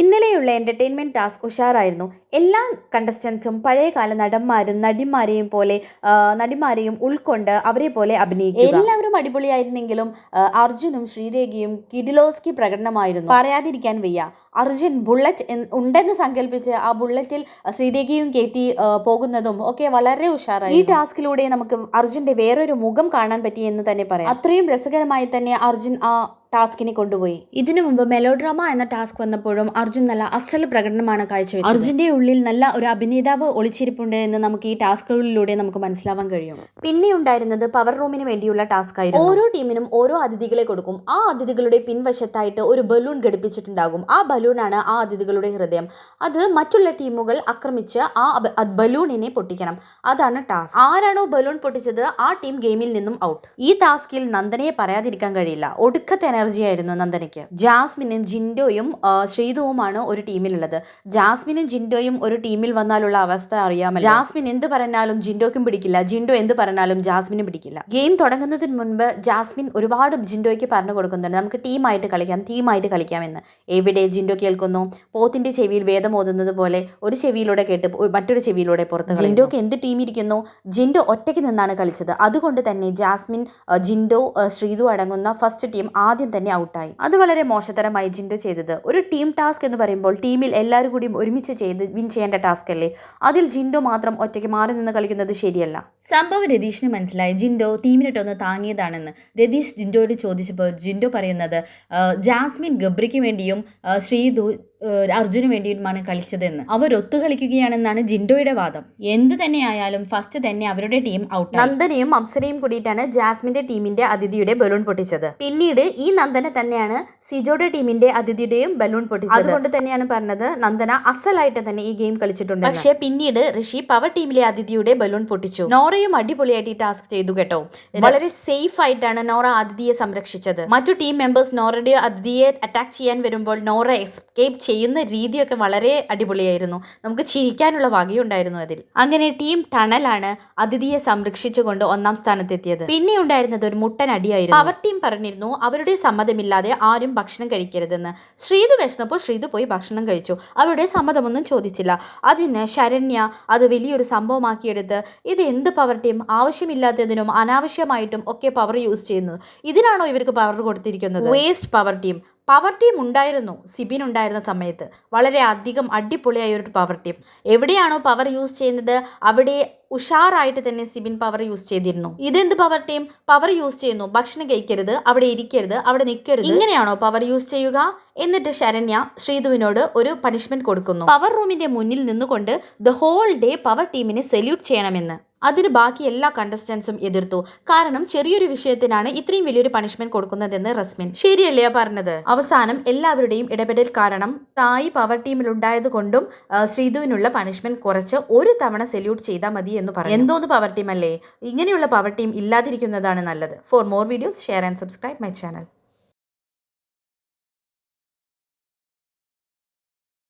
ഇന്നലെയുള്ള entertainment task ഉഷാറായിരുന്നു. എല്ലാ കണ്ടസ്റ്റൻസും പഴയകാല നടന്മാരും നടിമാരെയും പോലെ നടിമാരെയും ഉൾക്കൊണ്ട് അവരെ പോലെ അഭിനയിക്കും എല്ലാവരും അടിപൊളിയായിരുന്നെങ്കിലും അർജുനും ശ്രീരേഖയും കിഡിലോസ്കി പ്രകടനമായിരുന്നു. പറയാതിരിക്കാൻ വയ്യ. അർജുൻ ബുള്ളറ്റ് ഉണ്ടെന്ന് സങ്കല്പിച്ച് ആ ബുള്ളറ്റിൽ ശ്രീരേഖയും കയറ്റി പോകുന്നതും ഒക്കെ വളരെ ഉഷാറായി ഈ ടാസ്കിലൂടെ നമുക്ക് അർജുന്റെ വേറൊരു മുഖം കാണാൻ പറ്റി എന്ന് തന്നെ പറയാം. അത്രയും രസകരമായി തന്നെ അർജുൻ ആ ടാസ്കിനെ കൊണ്ടുപോയി. ഇതിനു മുമ്പ് മെലോഡ്രാമ എന്ന ടാസ്ക് വന്നപ്പോഴും അർജുൻ നല്ല അസൽ പ്രകടനമാണ് കാഴ്ചവെച്ചത്. അർജുന്റെ ഉള്ളിൽ നല്ല ഒരു അഭിനേതാവ് ഒളിച്ചിരിപ്പുണ്ട് എന്ന് നമുക്ക് ഈ ടാസ്കുകളിലൂടെ നമുക്ക് മനസ്സിലാവാൻ കഴിയും. പിന്നെ ഉണ്ടായിരുന്നത് പവർ റൂമിന് വേണ്ടിയുള്ള ടാസ്ക് ആയിരുന്നു. ഓരോ ടീമിനും ഓരോ അതിഥികളെ കൊടുക്കും. ആ അതിഥികളുടെ പിൻവശത്തായിട്ട് ഒരു ബലൂൺ ഘടിപ്പിച്ചിട്ടുണ്ടാകും. ആ ബലൂണാണ് ആ അതിഥികളുടെ ഹൃദയം. അത് മറ്റുള്ള ടീമുകൾ ആക്രമിച്ച് ആ ബലൂണിനെ പൊട്ടിക്കണം. അതാണ് ടാസ്ക്. ആരാണോ ബലൂൺ പൊട്ടിച്ചത് ആ ടീം ഗെയിമിൽ നിന്നും ഔട്ട്. ഈ ടാസ്കിൽ നന്ദനയെ പറയാതിരിക്കാൻ കഴിയില്ല. ഒടുക്കത്തെ എനർജി ആയിരുന്നു നന്ദനയ്ക്ക്. ജാസ്മിനും ജിൻഡോയും ശ്രീതുവുമാണ് ഒരു ടീമിലുള്ളത്. ജാസ്മിനും ജിൻഡോയും ഒരു ടീമിൽ വന്നാലുള്ള അവസ്ഥ അറിയാമല്ലോ. ജാസ്മിൻ എന്ത് പറഞ്ഞാലും ജിൻഡോയ്ക്കും പിടിക്കില്ല. ജിൻഡോ എന്ത് പറഞ്ഞാലും ജാസ്മിനും പിടിക്കില്ല. ഗെയിം തുടങ്ങുന്നതിന് മുൻപ് ജാസ്മിൻ ഒരുപാട് ജിൻഡോയ്ക്ക് പറഞ്ഞു കൊടുക്കുന്നുണ്ട്. നമുക്ക് ടീമായിട്ട് കളിക്കാം ടീമായിട്ട് കളിക്കാം എന്ന് എവിടെ ജിൻഡോ കേൾക്കുന്നു? പോത്തിന്റെ ചെവിയിൽ വേദം ഓതുന്നത് പോലെ ഒരു ചെവിയിലൂടെ കേട്ട് മറ്റൊരു ചെവിയിലൂടെ പുറത്ത് ജിൻഡോക്ക് എന്ത് ടീം ഇരിക്കുന്നു? ജിൻഡോ ഒറ്റയ്ക്ക് നിന്നാണ് കളിച്ചത്. അതുകൊണ്ട് തന്നെ ജാസ്മിൻ ജിൻഡോ ശ്രീതു അടങ്ങുന്ന ഫസ്റ്റ് ടീം ആദ്യം തന്നെ ഔട്ടായി. അത് വളരെ മോശതരമായി ജിൻഡോ ചെയ്തത്. ഒരു ടീം ടാസ്ക് എന്ന് പറയുമ്പോൾ ടീമിൽ എല്ലാവരും കൂടി ഒരുമിച്ച് ചെയ്ത് വിൻ ചെയ്യേണ്ട ടാസ്ക് അല്ലേ? അതിൽ ജിൻഡോ മാത്രം ഒറ്റയ്ക്ക് മാറി നിന്ന് കളിക്കുന്നത് ശരിയല്ല. സംഭവം രതീഷിന് മനസ്സിലായി. ജിൻഡോ ടീമിനിട്ടൊന്ന് താങ്ങിയതാണെന്ന്. രതീഷ് ജിൻഡോയോട് ചോദിച്ചപ്പോൾ ജിൻഡോ പറയുന്നത് ജാസ്മിൻ ഗബ്രിക്ക് വേണ്ടിയും ആ, അർജുന് വേണ്ടിയുമാണ് കളിച്ചതെന്ന്. അവർ ഒത്തു കളിക്കുകയാണെന്നാണ് ജിൻഡോയുടെ വാദം. എന്ത് തന്നെയായാലും ഫസ്റ്റ് തന്നെ അവരുടെ ടീം ഔട്ട് നന്ദനയും അപ്സരയും കൂടിയിട്ടാണ് ജാസ്മിന്റെ ടീമിന്റെ അതിഥിയുടെ ബലൂൺ പൊട്ടിച്ചത്. പിന്നീട് ഈ നന്ദന തന്നെയാണ് സിജോയുടെ ടീമിന്റെ അതിഥിയുടെയും ബലൂൺ പൊട്ടിച്ചത്. അതുകൊണ്ട് തന്നെയാണ് പറഞ്ഞത് നന്ദന അസലായിട്ട് തന്നെ ഈ ഗെയിം കളിച്ചിട്ടുണ്ട് പക്ഷേ പിന്നീട് ഋഷി പവർ ടീമിലെ അതിഥിയുടെ ബലൂൺ പൊട്ടിച്ചു. നോറയും അടിപൊളിയായിട്ട് ഈ ടാസ്ക് ചെയ്തു കേട്ടോ. വളരെ സേഫ് ആയിട്ടാണ് നോറ അതിഥിയെ സംരക്ഷിച്ചത്. മറ്റു ടീം മെമ്പേഴ്സ് നോറയുടെ അതിഥിയെ അറ്റാക്ക് ചെയ്യാൻ വരുമ്പോൾ നോറ എസ്കേപ്പ് ചെയ്യുന്ന രീതിയൊക്കെ വളരെ അടിപൊളിയായിരുന്നു. നമുക്ക് ചിരിക്കാനുള്ള വകയുണ്ടായിരുന്നു അതിൽ. അങ്ങനെ ടീം ടണലാണ് അതിഥിയെ സംരക്ഷിച്ചുകൊണ്ട് ഒന്നാം സ്ഥാനത്തെത്തിയത്. പിന്നെ ഉണ്ടായിരുന്നത് ഒരു മുട്ടൻ അടിയായിരുന്നു. അവർ ടീം പറഞ്ഞിരുന്നു അവരുടെ സമ്മതമില്ലാതെ ആരും ഭക്ഷണം കഴിക്കരുതെന്ന്. ശ്രീതു വിശന്നപ്പോൾ ശ്രീതു പോയി ഭക്ഷണം കഴിച്ചു. അവരുടെ സമ്മതമൊന്നും ചോദിച്ചില്ല. അതിന് ശരണ്യ അത് വലിയൊരു സംഭവമാക്കിയെടുത്ത് ഇത് എന്ത് പവർ ടീം ആവശ്യമില്ലാത്തതിനും അനാവശ്യമായിട്ടും ഒക്കെ പവർ യൂസ് ചെയ്യുന്നത്. ഇതിനാണോ ഇവർക്ക് പവർ കൊടുത്തിരിക്കുന്നത്? Waste power team power team ഉണ്ടായിരുന്നു സിബിൻ ഉണ്ടായിരുന്ന സമയത്ത്. വളരെ അധികം അടിപൊളിയായ ഒരു പവർ ടീം എവിടെയാണോ പവർ യൂസ് ചെയ്യുന്നത് അവിടെ ഉഷാറായിട്ട് തന്നെ സിബിൻ പവർ യൂസ് ചെയ്തിരുന്നു. ഇതെന്ത് പവർ ടീം പവർ യൂസ് ചെയ്യുന്നു. ഭക്ഷണം കഴിക്കരുത് അവിടെ ഇരിക്കരുത് അവിടെ നിൽക്കരുത് ഇങ്ങനെയാണോ പവർ യൂസ് ചെയ്യുക? എന്നിട്ട് ശരണ്യ ശ്രീധുവിനോട് ഒരു പണിഷ്മെന്റ് കൊടുക്കുന്നു. പവർ റൂമിന്റെ മുന്നിൽ നിന്നുകൊണ്ട് ദ ഹോൾ ഡേ പവർ ടീമിനെ സല്യൂട്ട് ചെയ്യണമെന്ന്. അതിന് ബാക്കി എല്ലാ കണ്ടസ്റ്റൻസും എതിർത്തു. കാരണം ചെറിയൊരു വിഷയത്തിനാണ് ഇത്രയും വലിയൊരു പണിഷ്മെന്റ് കൊടുക്കുന്നതെന്ന് റസ്മിൻ ശരിയല്ലേ പറഞ്ഞത്? അവസാനം എല്ലാവരുടെയും ഇടപെടൽ കാരണം തായി പവർ ടീമിൽ ഉണ്ടായത് കൊണ്ടും ശ്രീധുവിനുള്ള പണിഷ്മെന്റ് കുറച്ച് ഒരു തവണ സെല്യൂട്ട് ചെയ്താൽ മതി എന്ന് പറഞ്ഞു. എന്തോന്ന് പവർ ടീം അല്ലേ? ഇങ്ങനെയുള്ള പവർ ടീം ഇല്ലാതിരിക്കുന്നതാണ് നല്ലത്. For more videos share and subscribe my channel